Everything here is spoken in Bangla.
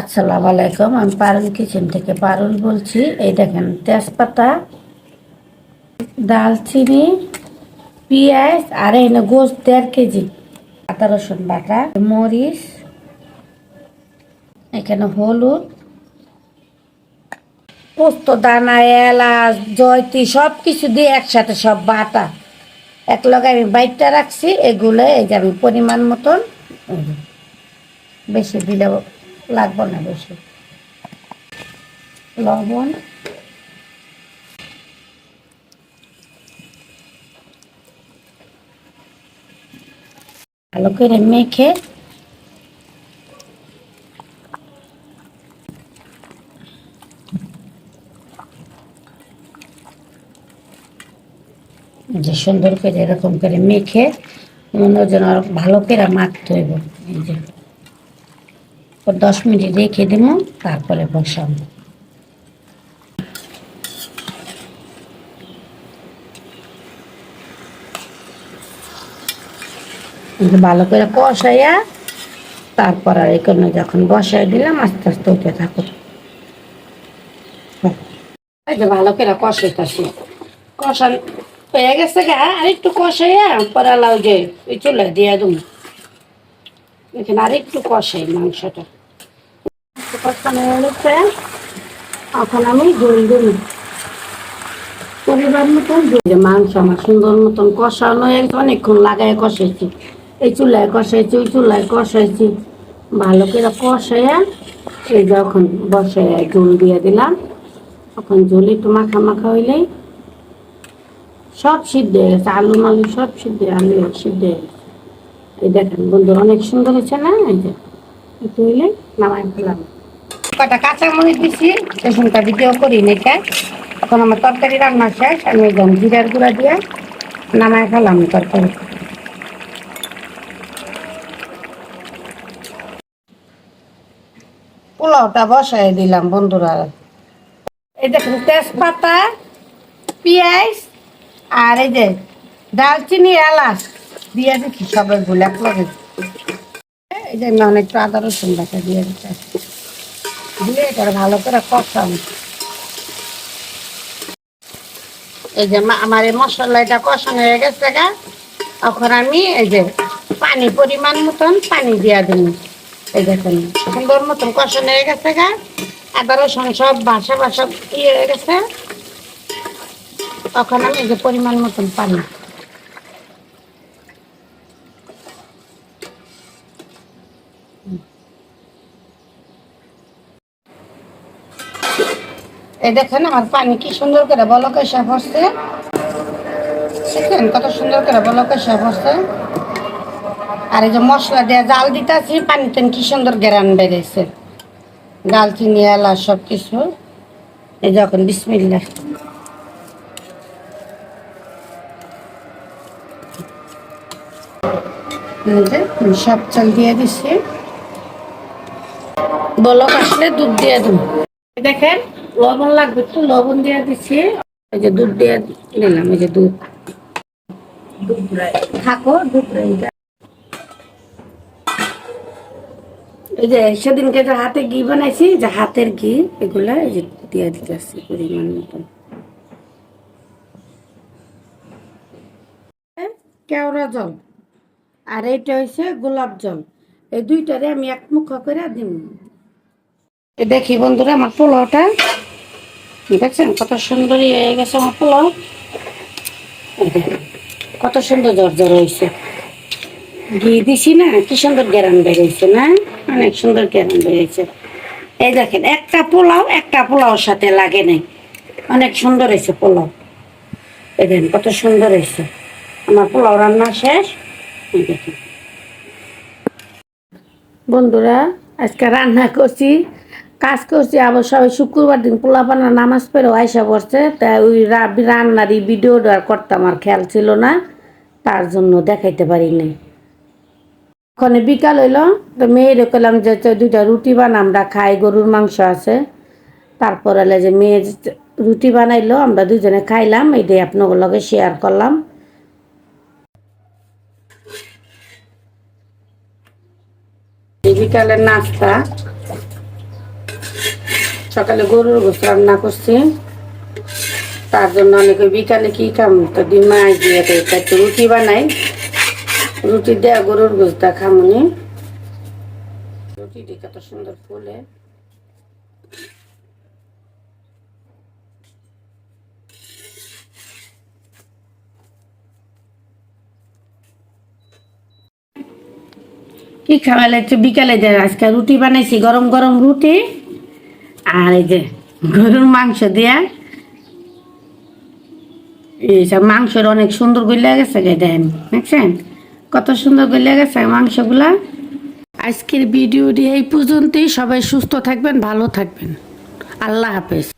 আসসালামু আলাইকুম, আমি পারুল কিচেন থেকে পারুল বলছি। এই দেখেন, তেজপাতা দালচিনি পেঁয়াজ, আর এনে গোস দেড় কেজি। আদা, রসুন বাটা, মরিচ, এখানে হলুদ, পোস্ত, দানা, এলাচ, জয়তি সব কিছু দিয়ে একসাথে সব বাটা। এক লগে আমি বাইটটা রাখছি, এগুলো এই যে আমি পরিমাণ মতন বেশি দিলে লাগবে না বেশি। লবণ। ভালো করে মেখে যে সুন্দর করে এরকম করে মেখে মনে হয় যেন ভালো করে মাখতে হইব। এই যে। দশ মিনিট রেখে দিব, তারপরে বসাবো। ভালো করে কষাইয়া, তারপর আর এখানে যখন বসাই দিলাম, আস্তে আস্তে উঠে থাকো। ভালো করে কষাইতাছি। কষান হয়ে গেছে গা, আর একটু কষাইয়া পরে লাউ যে, ওই চুলে দিয়ে দেবো। এখানে আর একটু কষাই মাংসটা। কষানো হয়ে গেছে এখন আমি জল দিই পরিবার মতন দিয়ে মাংস আমার সুন্দর মতন কষানো হয়ে অনেকক্ষণ লাগাই কষাইছি। এই চুলায় কষাইছি, ওই চুলায় কষাইছি। ভালো করে কষাইয়া এই যখন বসাই জল দিয়ে দিলাম। তখন জল একটু মাখা মাখা হইলেই সব সিদ্ধ হয়ে গেছে। আলু মালু সব সিদ্ধ আলু সিদ্ধ হয়ে গেছে। এই দেখেন বন্ধু অনেক সুন্দর হয়েছে না? এই যে, একটু হইলে নামাই ফেলাম। কটা কাঁচা মরিচ দিছি সেখানটা ভিডিও করি নাকি এখন আমার তরকারি রান্না শেষ, আমি একদম জিরার গুঁড়া দিয়ে নামাই ফেলাম তরকারি। পোলাওটা বসাই দিলাম বন্ধুরা। এই দেখুন, তেজপাতা, পেঁয়াজ আর এই যে দালচিনি এলাচ দিয়ে দিচ্ছি সবাই এক লগে এই যে আমি অনেক আদা রসুন বাটা দিয়ে দিচ্ছি দিয়ে এটা ভালো করে কষাম এই যে আমার এই মশলা এটা কষানো হয়ে গেছে গা। এখন আমি এই যে পানি পরিমাণ মতন পানি দিয়া দিন এই দেখুন, সুন্দর মতন কষানো হয়ে গেছে গা। আদা, রসুন সব বাসা বাসা ইয়ে হয়ে গেছে। তখন আমি এই যে পরিমাণ মতন পানি। এই দেখেন আমার পানি কি সুন্দর করে বলকে সাফ হচ্ছে দেখেন কত সুন্দর করে বলকে সাফ হচ্ছে আর এই যে মশলা দিয়ে জাল দিতেছি পানিতে কি সুন্দর গেরান বেড়েছে দালচিনি এলাচ সব কিছু এই যখন বিসমিল্লা সব চাল দিয়ে দিছি। বলক আসলে দুধ দিয়ে দেবো। দেখেন লবণ লাগবে একটু লবণ দিয়ে দিচ্ছি এই যে দুধ দিয়ে দিলাম এই যে দুধ। থাকো এই যে সেদিনকে যে হাতে ঘি বানাইছি যে হাতের ঘি, এগুলা এই যে দিয়ে দিতেছি পরিমাণ মতন। কেওড়া জল, আর এইটা হচ্ছে গোলাপ জল। এই দুইটারে আমি এক মুখ করে দিব দেখি বন্ধুরা, আমার পোলাওটা দেখছেন কত সুন্দর ইয়ে হয়ে গেছে আমার পোলাও কত সুন্দর জর্জর হয়েছে। ঘি দিছি না, কি সুন্দর গ্যারান বেরিয়েছে না? অনেক সুন্দর গ্যারান বেরিয়েছে এই দেখেন, একটা পোলাও, একটা পোলাওর সাথে লাগে নাই। অনেক সুন্দর হয়েছে পোলাও। দেখেন, কত সুন্দর হয়েছে। আমার পোলাও রান্না শেষ। দেখেন। বন্ধুরা, আজকে রান্না করছি কাজ করছি, আবার সবাই শুক্রবার দিন পোলাপানা নামাজ পড়ে আয়সা পড়ছে তাই ওই রা- রান্নারই ভিডিওটা করতাম, আর খেয়াল ছিল না, তার জন্য দেখাইতে পারি নাই। ওখানে বিকাল হইল, তো মেয়েরে কইলাম যে দুইটা রুটি বানা আমরা খাই, গরুর মাংস আছে। তারপর হলে যে মেয়ে রুটি বানাইলো, আমরা দুজনে খাইলাম এইটাই আপনাদের লগে শেয়ার করলাম। বিকালের নাস্তা। সকালে গরুর গোস্ত রান্না করছি। তার জন্য অনেকে বিকালে কি খাম? তো দিন মাই দিয়ে একটু রুটি বানাই। রুটি দেয়া গরুর গোস্ত খামুনি রুটিটি কত সুন্দর ফুলে। কি খাওয়ালে? একটু বিকালে যে আজকে রুটি বানাইছি, গরম গরম রুটি। আর এই যে গরুর মাংস দিয়া এই সব মাংসের অনেক সুন্দর গলিয়া গেছে গে দেন, দেখছেন? কত সুন্দর গলিয়া গেছে মাংসগুলা। আজকের ভিডিওটি এই পর্যন্তই। সবাই সুস্থ থাকবেন, ভালো থাকবেন। আল্লাহ হাফেজ।